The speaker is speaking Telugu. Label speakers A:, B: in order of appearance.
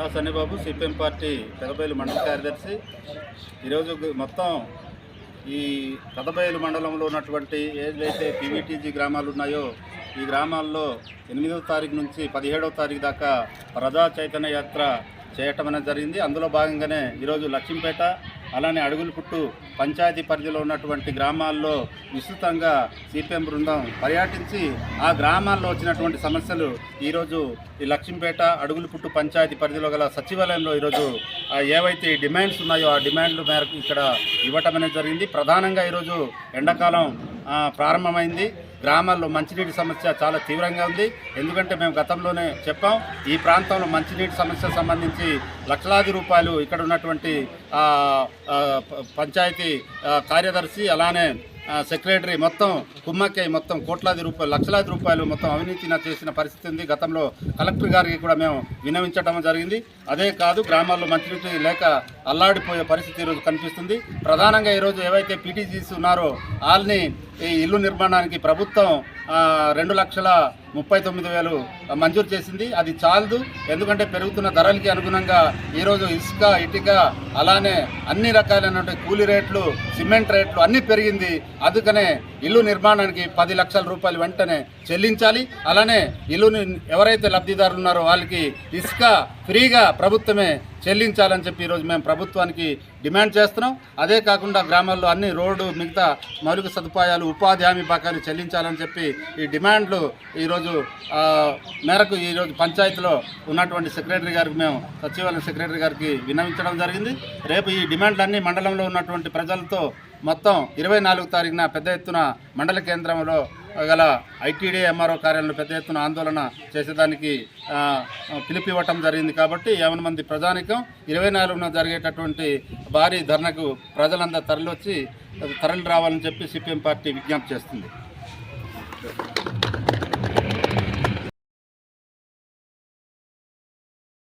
A: నా సన్నిబాబు సిపిఎం పార్టీ పెదబయలు మండల కార్యదర్శి. ఈరోజు మొత్తం ఈ పెదబయలు మండలంలో ఉన్నటువంటి ఏదైతే పీవీటీజీ గ్రామాలు ఉన్నాయో ఈ గ్రామాల్లో ఎనిమిదవ తారీఖు నుంచి పదిహేడవ తారీఖు దాకా ప్రజా చైతన్య యాత్ర చేయటం అనేది జరిగింది. అందులో భాగంగానే ఈరోజు లక్ష్మీపేట అలానే అడుగులు పుట్టు పంచాయతీ పరిధిలో ఉన్నటువంటి గ్రామాల్లో విస్తృతంగా సిపిఎం బృందం పర్యటించి ఆ గ్రామాల్లో వచ్చినటువంటి సమస్యలు ఈరోజు ఈ లక్ష్మీపేట అడుగుల పుట్టు పంచాయతీ పరిధిలో గల సచివాలయంలో ఈరోజు ఏవైతే డిమాండ్స్ ఉన్నాయో ఆ డిమాండ్ల మేరకు ఇక్కడ ఇవ్వటం అనేది జరిగింది. ప్రధానంగా ఈరోజు ఎండాకాలం ప్రారంభమైంది. గ్రామాల్లో మంచినీటి సమస్య చాలా తీవ్రంగా ఉంది. ఎందుకంటే మేము గతంలోనే చెప్పాం ఈ ప్రాంతంలో మంచినీటి సమస్య సంబంధించి లక్షలాది రూపాయలు ఇక్కడ ఉన్నటువంటి పంచాయతీ కార్యదర్శి అలానే సెక్రటరీ మొత్తం కుమ్మక్కై మొత్తం కోట్లాది రూపాయలు లక్షలాది రూపాయలు మొత్తం అవినీతి చేసిన పరిస్థితి ఉంది. గతంలో కలెక్టర్ గారికి కూడా మేము వినవించడం జరిగింది. అదే కాదు గ్రామాల్లో మంచినీటి లేక అల్లాడిపోయే పరిస్థితి ఈరోజు కనిపిస్తుంది. ప్రధానంగా ఈరోజు ఏవైతే పీటీజీస్ ఉన్నారో వాళ్ళని ఈ ఇల్లు నిర్మాణానికి ప్రభుత్వం రెండు లక్షల ముప్పై తొమ్మిది వేలు మంజూరు చేసింది. అది చాలదు. ఎందుకంటే పెరుగుతున్న ధరలకి అనుగుణంగా ఈరోజు ఇసుక ఇటుక అలానే అన్ని రకాలైనటువంటి కూలీ రేట్లు సిమెంట్ రేట్లు అన్నీ పెరిగింది. అందుకనే ఇల్లు నిర్మాణానికి పది లక్షల రూపాయలు వెంటనే చెల్లించాలి. అలానే ఇల్లుని ఎవరైతే లబ్ధిదారులు ఉన్నారో వాళ్ళకి ఇసుక ఫ్రీగా ప్రభుత్వమే చెల్లించాలని చెప్పి ఈరోజు మేము ప్రభుత్వానికి డిమాండ్ చేస్తున్నాం. అదే కాకుండా గ్రామాల్లో అన్ని రోడ్డు మిగతా మౌలిక సదుపాయాలు ఉపాధి హామీ బకాయిలు చెల్లించాలని చెప్పి ఈ డిమాండ్లు ఈరోజు మేరకు ఈరోజు పంచాయతీలో ఉన్నటువంటి సెక్రటరీ గారికి మేము సచివాలయం సెక్రటరీ గారికి విన్నవించడం జరిగింది. రేపు ఈ డిమాండ్లన్నీ మండలంలో ఉన్నటువంటి ప్రజలతో మొత్తం ఇరవై నాలుగు తారీఖున పెద్ద ఎత్తున మండల కేంద్రంలో గల ఐటీడీ ఎంఆర్ఓ కార్యాలయంలో పెద్ద ఎత్తున ఆందోళన చేసేదానికి పిలుపివ్వటం జరిగింది కాబట్టి యావన మంది ప్రజానికం ఇరవై నాలుగున జరిగేటటువంటి భారీ ధర్నకు ప్రజలంతా తరలివచ్చి తరలి రావాలని చెప్పి సిపిఎం పార్టీ విజ్ఞప్తి చేస్తుంది.